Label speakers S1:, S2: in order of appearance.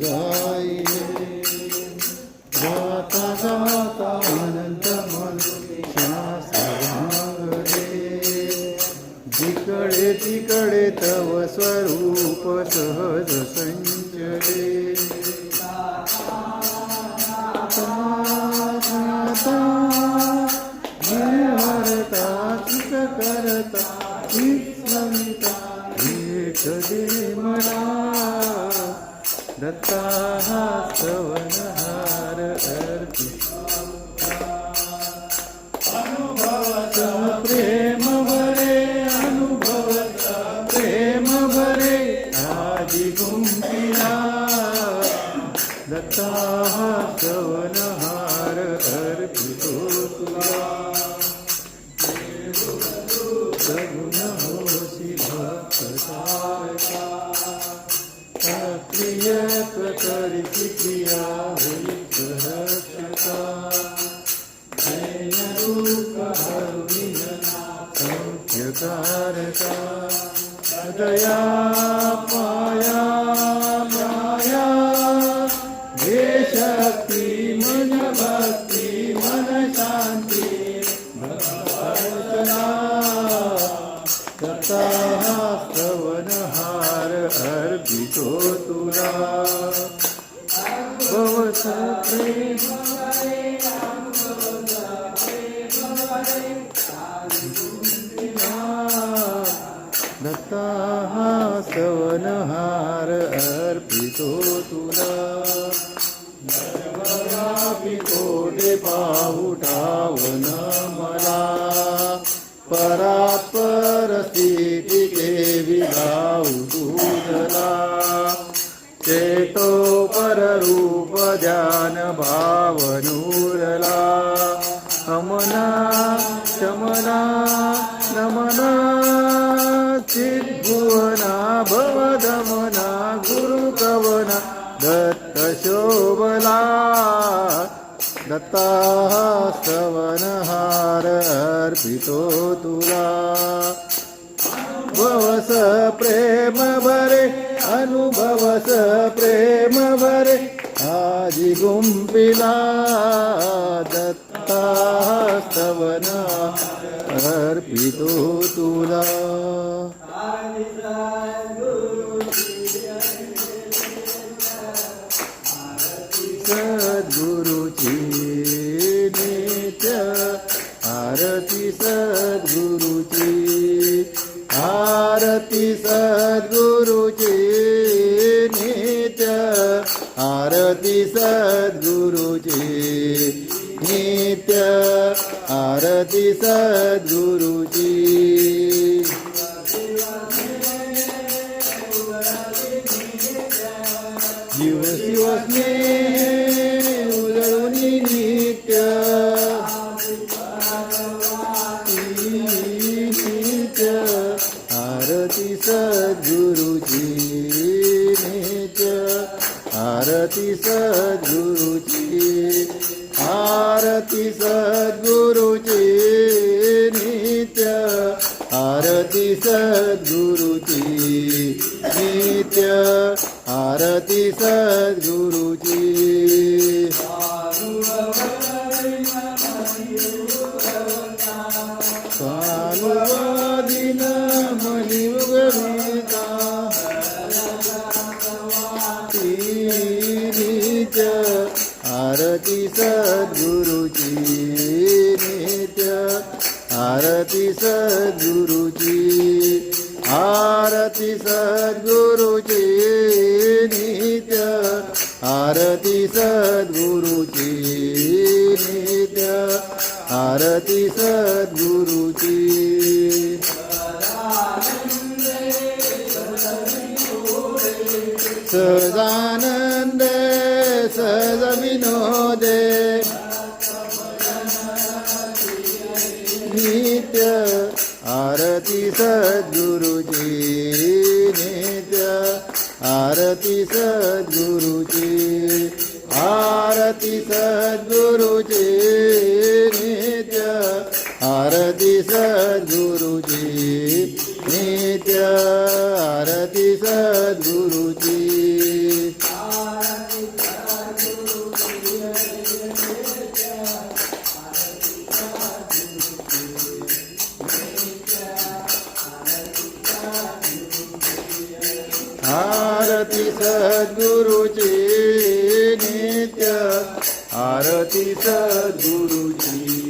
S1: गायले गाता गाता अनंत मनुष्या सर्वांगले जिकडे तिकडे तव स्वरूप सहज संचले. हरता चुक करता विस्मरिता भेट दे मला दत्ता हा सवनहार अर्पित प्रेम भरे अनुभवता प्रेम भरे आदि गुंफिला दत्ता करीची क्रिया दत्ता हा सवनहार अर्पितो तुला। सर्वव्यापी कोटे पाहुठावन मला। परा भावनूरला अमना शमना नमना चिद्भुवना भवदमना गुरुकवना दत्तशोभला दत्ता सवनहार अर्पितो तुला भवस प्रेम भरे अनुभवस प्रेम भरे आजी गुंपिला दत्ता स्तवना अर्पितो तुला। सद्गुरुची नित्य आरती सद्गुरुची आरती सद्गुरुची नित्य आरती सद्गुरुची नित्य आरती सद्गुरुची जीव शिवस्ने उदळूनी नित्य. नित्य आरती सद्गुरुची नित्य आरती सद्गुरुची आरती सद्गुरुची नित्य. आरती सद्गुरुची नित्य. आरती सद्गुरुची आरती सद्गुरुची आरती सद्गुरुची नित्य आरती सद्गुरुची नित्य आरती सद्गुरुची सदानंद नित्य आरती सद्गुरुजी नित्य आरती सद्गुरुजी आरती सद्गुरुजी नित्य आरती सद्गुरुजी नित्य आरती सद्गुरुजी आरती सद्गुरुची नित्य. आरती सद्गुरुची